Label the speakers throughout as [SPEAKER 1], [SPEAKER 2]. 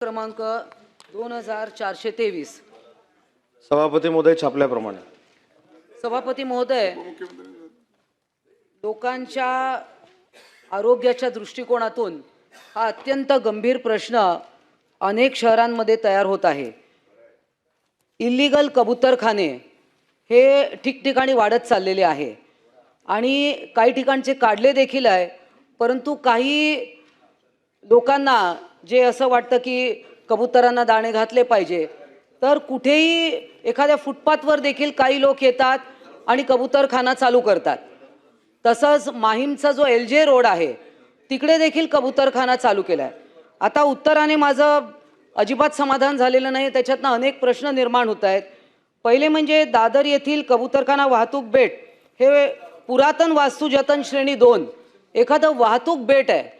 [SPEAKER 1] क्रमांक दोन हजार चारशे तेवीस.
[SPEAKER 2] सभापती महोदय छापल्याप्रमाणे.
[SPEAKER 1] सभापती महोदय लोकांच्या आरोग्याच्या दृष्टिकोनातून हा अत्यंत गंभीर प्रश्न अनेक शहरांमध्ये तयार होत आहे. इल्लिगल कबूतरखाने हे ठिकठिकाणी वाढत चाललेले आहे आणि काही ठिकाणचे काढले देखील आहे परंतु काही लोकांना जे असं वाटतं की कबुतरांना दाणे घातले पाहिजे. तर कुठेही एखाद्या फुटपाथवर देखील काही लोक येतात आणि कबूतरखाना चालू करतात. तसंच माहीमचा जो एल जे रोड आहे तिकडे देखील कबूतरखाना चालू केला आहे आता उत्तराने माझं अजिबात समाधान झालेलं नाही त्याच्यातनं अनेक प्रश्न निर्माण होत आहेत. पहिले म्हणजे दादर येथील कबूतरखाना वाहतूक बेट हे पुरातन वास्तू जतन श्रेणी दोन एखादं वाहतूक बेट आहे.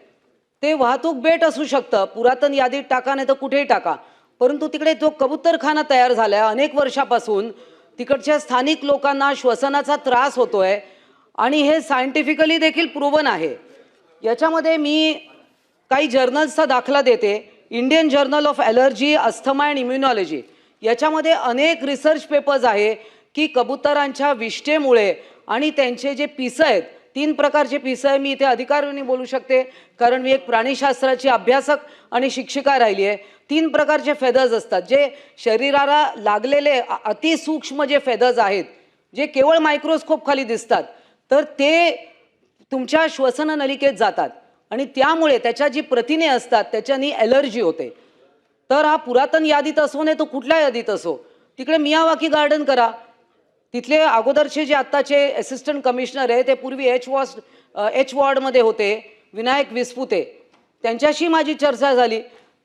[SPEAKER 1] ते वाहतूक बेट असू शकतं. पुरातन यादीत टाका नाही तर कुठेही टाका. परंतु तिकडे जो कबूतरखाना तयार झाला आहे अनेक वर्षापासून तिकडच्या स्थानिक लोकांना श्वसनाचा त्रास होतोय आणि हे सायंटिफिकली देखील प्रूवन आहे. याच्यामध्ये मी काही जर्नल्सचा दाखला देते. Indian journal of allergy asthma and immunology. याच्यामध्ये अनेक रिसर्च पेपर्स आहे की कबुतरांच्या विष्ठेमुळे आणि त्यांचे जे पिसं आहेत तीन प्रकारचे पिसं आहे मी इथे अधिकाऱ्यांनी बोलू शकते. कारण मी एक प्राणीशास्त्राची अभ्यासक आणि शिक्षिका राहिली आहे. तीन प्रकारचे फेदर्स असतात. जे शरीराला लागलेले अतिसूक्ष्म जे फेदर्स आहेत जे केवळ मायक्रोस्कोप खाली दिसतात तर ते तुमच्या श्वसन नलिकेत जातात. आणि त्यामुळे त्याच्या जी प्रथिने असतात त्याच्यानी ॲलर्जी होते. तर हा पुरातन यादीत असो नाही तो कुठल्या यादीत असो तिकडे मियावाकी गार्डन करा. तिथले अगोदरचे जे आत्ताचे असिस्टंट कमिशनर आहे ते पूर्वी एच वॉस एच वॉर्डमध्ये होते विनायक विस्पुते. त्यांच्याशी माझी चर्चा झाली.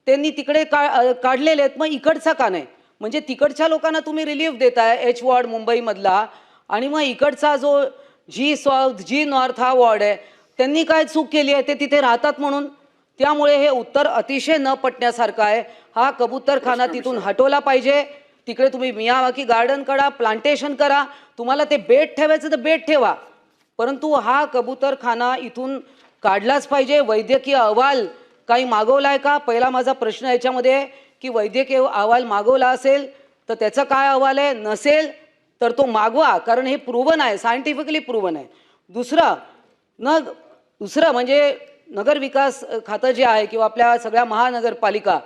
[SPEAKER 1] त्यांनी तिकडे का काढलेले आहेत मग इकडचा का नाही? म्हणजे तिकडच्या लोकांना तुम्ही रिलीफ देताय एच वॉर्ड मुंबईमधला. आणि मग इकडचा जो जी साऊथ जी नॉर्थ हा वॉर्ड आहे त्यांनी काय चूक केली आहे ते तिथे राहतात म्हणून? त्यामुळे हे उत्तर अतिशय न पटण्यासारखं आहे. हा कबूतरखाना तिथून हटवला पाहिजे. तिकडे तुम्ही मियावाकी गार्डन करा प्लांटेशन करा. तुम्हाला ते बेट ठेवायचं तर बेट ठेवा. परंतु हा कबूतरखाना इथून काढलाच पाहिजे. वैद्यकीय अहवाल काही मागवलाय का? पहिला माझा प्रश्न याच्यामध्ये की वैद्यकीय अहवाल मागवला असेल तर त्याचा काय अहवाल आहे? नसेल तर तो मागवा कारण हे प्रूवन आहे. सायंटिफिकली प्रूवन आहे. दुसरं न दुसरं म्हणजे नगर विकास खातं जे आहे किंवा आपल्या सगळ्या महानगरपालिका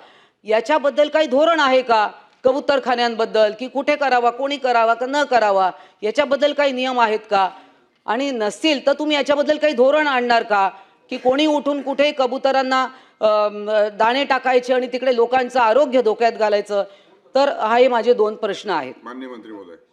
[SPEAKER 1] याच्याबद्दल काही धोरण आहे का? कबूतरखान्यांबद्दल की कुठे करावा कोणी करावा का न करावा याच्याबद्दल काही नियम आहेत का? आणि नसतील तर तुम्ही याच्याबद्दल काही धोरण आणणार का? की कोणी उठून कुठेही कबुतरांना दाणे टाकायचे आणि तिकडे लोकांचं आरोग्य धोक्यात घालायचं? तर हा हे माझे दोन प्रश्न आहेत.
[SPEAKER 3] मान्य मंत्री महोदय.